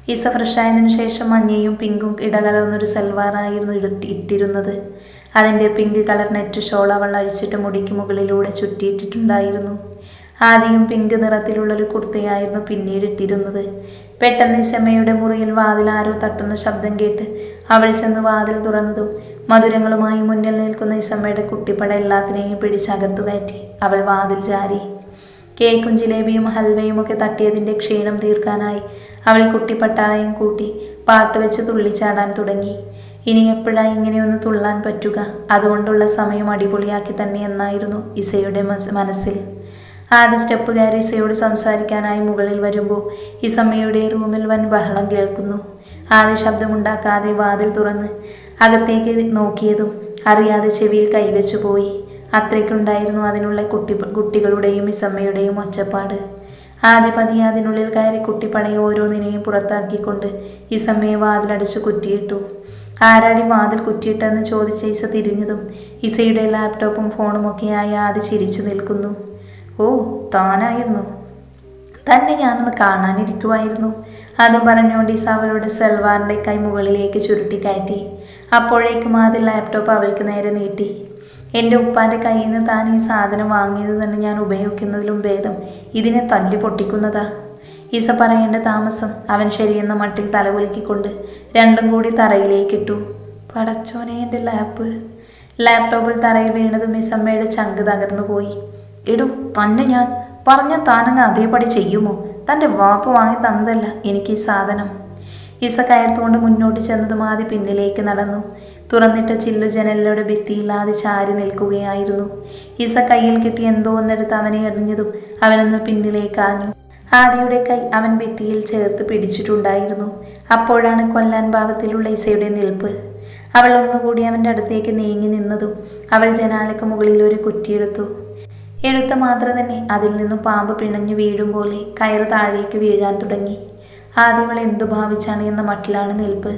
A: ഇസ ഫ്രഷായതിനു ശേഷം മഞ്ഞയും പിങ്കും ഇടകലർന്നൊരു സൽവാറായിരുന്നു ഇട- ഇട്ടിരുന്നത്. അതിന്റെ പിങ്ക് കളർ നെറ്റ് ഷോൾ അവൾ അഴിച്ചിട്ട് മുടിക്ക് മുകളിലൂടെ ചുറ്റിയിട്ടിട്ടുണ്ടായിരുന്നു. ആദ്യം പിങ്ക് നിറത്തിലുള്ളൊരു കുർത്തയായിരുന്നു പിന്നീട് ഇട്ടിരുന്നത് പെട്ടെന്ന് ഇസമ്മയുടെ മുറിയിൽ വാതിൽ ആരോ തട്ടുന്ന ശബ്ദം കേട്ട് അവൾ ചെന്ന് വാതിൽ തുറന്നതും മധുരങ്ങളുമായി മുന്നിൽ നിൽക്കുന്ന ഇസമ്മയുടെ കുട്ടിപ്പട എല്ലാത്തിനെയും പിടിച്ചകത്തു കയറ്റി അവൾ വാതിൽ ചാരി. കേക്കും ജിലേബിയും ഹൽവയും ഒക്കെ തട്ടിയതിന്റെ ക്ഷീണം തീർക്കാനായി അവൾ കുട്ടിപ്പട്ടാളയും കൂട്ടി പാട്ട് വെച്ച് തുള്ളിച്ചാടാൻ തുടങ്ങി. ഇനി എപ്പോഴാ ഇങ്ങനെയൊന്ന് തുള്ളാൻ പറ്റുക? അതുകൊണ്ടുള്ള സമയം അടിപൊളിയാക്കി തന്നെ എന്നായിരുന്നു ഇസയുടെ മനസ്സിൽ. ആദ്യ സ്റ്റെപ്പ് കയറി ഇസയോട് സംസാരിക്കാനായി മുകളിൽ വരുമ്പോൾ ഇസമ്മയുടെ റൂമിൽ വൻ ബഹളം കേൾക്കുന്നു. ആദ്യ ശബ്ദമുണ്ടാക്കാതെ വാതിൽ തുറന്ന് അകത്തേക്ക് നോക്കിയതും അറിയാതെ ചെവിയിൽ കൈവച്ചു പോയി. അത്രയ്ക്കുണ്ടായിരുന്നു അതിനുള്ള കുട്ടി കുട്ടികളുടെയും ഇസമ്മയുടെയും ഒച്ചപ്പാട്. ആദ്യ പതിയെ അതിനുള്ളിൽ കയറി കുട്ടിപ്പണയെ ഓരോന്നിനെയും പുറത്താക്കിക്കൊണ്ട് ഇസമ്മയെ വാതിലടച്ച് കുറ്റിയിട്ടു. ആരാടി വാതിൽ കുറ്റിയിട്ടെന്ന് ചോദിച്ച ഇസ തിരിഞ്ഞതും ഇസയുടെ ലാപ്ടോപ്പും ഫോണും ഒക്കെയായി ആദ്യ ചിരിച്ചു നിൽക്കുന്നു. ഓ താനായിരുന്നു. തന്നെ ഞാനൊന്ന് കാണാനിരിക്കുമായിരുന്നു അതും പറഞ്ഞുകൊണ്ട് ഈസ അവളുടെ സൽവാറിന്റെ കൈ മുകളിലേക്ക് ചുരുട്ടി കയറ്റി. അപ്പോഴേക്കും ആദ്യ ലാപ്ടോപ്പ് അവൾക്ക് നേരെ നീട്ടി. എന്റെ ഉപ്പാന്റെ കയ്യിൽ നിന്ന് താൻ ഈ സാധനം വാങ്ങിയത് തന്നെ ഞാൻ ഉപയോഗിക്കുന്നതിലും ഭേദം ഇതിനെ തല്ലി പൊട്ടിക്കുന്നതാ. ഈസ പറയേണ്ട താമസം അവൻ ശരിയെന്ന മട്ടിൽ തലകുലുക്കിക്കൊണ്ട് രണ്ടും കൂടി തറയിലേക്കിട്ടു പടച്ചോനെ എന്റെ ലാപ്പ് ലാപ്ടോപ്പിൽ തറയിൽ വീണതും ഈസമ്മയുടെ ചങ്ക് തകർന്നു പോയി എടു തന്നെ ഞാൻ പറഞ്ഞ താനങ്ങ് അതേപടി ചെയ്യുമോ? തന്റെ വാപ്പ് വാങ്ങി തന്നതല്ല എനിക്ക് ഈ സാധനം. ഇസ കയർത്തുകൊണ്ട് മുന്നോട്ട് ചെന്നത് ആദ്യ പിന്നിലേക്ക് നടന്നു. തുറന്നിട്ട ചില്ലു ജനലിലൂടെ ഭിത്തിയില്ലാതെ ചാരി നിൽക്കുകയായിരുന്നു. ഇസ കയ്യിൽ കിട്ടി എന്തോ ഒന്നെടുത്ത് അവനെ എറിഞ്ഞതും അവനൊന്ന് പിന്നിലേക്ക് ആഞ്ഞു. ആദിയുടെ കൈ അവൻ ഭിത്തിയിൽ ചേർത്ത് പിടിച്ചിട്ടുണ്ടായിരുന്നു. അപ്പോഴാണ് കൊല്ലാൻ ഭാവത്തിലുള്ള ഇസയുടെ നിൽപ്പ്. അവൾ ഒന്നുകൂടി അവന്റെ അടുത്തേക്ക് നീങ്ങി നിന്നതും അവൾ ജനാലയ്ക്ക് മുകളിൽ ഒരു കുറ്റിയെടുത്തു. എടുത്ത മാത്രം തന്നെ അതിൽ നിന്നും പാമ്പ് പിണഞ്ഞു വീഴും പോലെ കയറ് താഴേക്ക് വീഴാൻ തുടങ്ങി. ആദ്യം അവൾ എന്തു ഭാവിച്ചാണ് എന്ന മട്ടിലാണ് നിൽപ്പ്.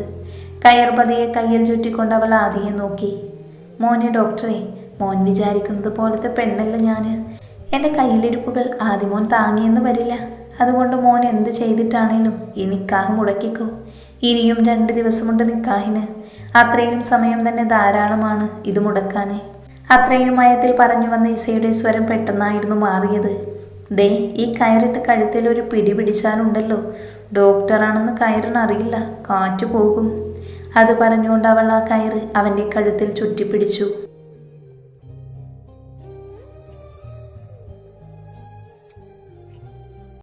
A: കയർ പതിയെ കയ്യിൽ ചുറ്റിക്കൊണ്ട് അവൾ ആദിയെ നോക്കി. മോനെ ഡോക്ടറെ മോൻ വിചാരിക്കുന്നത് പോലത്തെ പെണ്ണല്ല ഞാൻ എന്റെ കയ്യിലിരിപ്പുകൾ ആദ്യമോൻ താങ്ങിയെന്ന് വരില്ല. അതുകൊണ്ട് മോൻ എന്ത് ചെയ്തിട്ടാണേലും ഈ നിക്കാഹ് മുടക്കിക്കോ. ഇനിയും രണ്ട് ദിവസമുണ്ട് നിക്കാഹിന്. അത്രയും സമയം തന്നെ ധാരാളമാണ് ഇത് മുടക്കാന്. അത്രയും മയത്തിൽ പറഞ്ഞു വന്ന ഇസയുടെ സ്വരം പെട്ടെന്നായിരുന്നു മാറിയത്. ദേ ഈ കയറിട്ട് കഴുത്തിൽ ഒരു പിടി പിടിച്ചാലുണ്ടല്ലോ. ഡോക്ടറാണെന്ന് കയറിനറിയില്ല കാറ്റ് പോകും. അത് പറഞ്ഞുകൊണ്ട് അവൾ ആ കയറ് അവന്റെ കഴുത്തിൽ ചുറ്റിപ്പിടിച്ചു.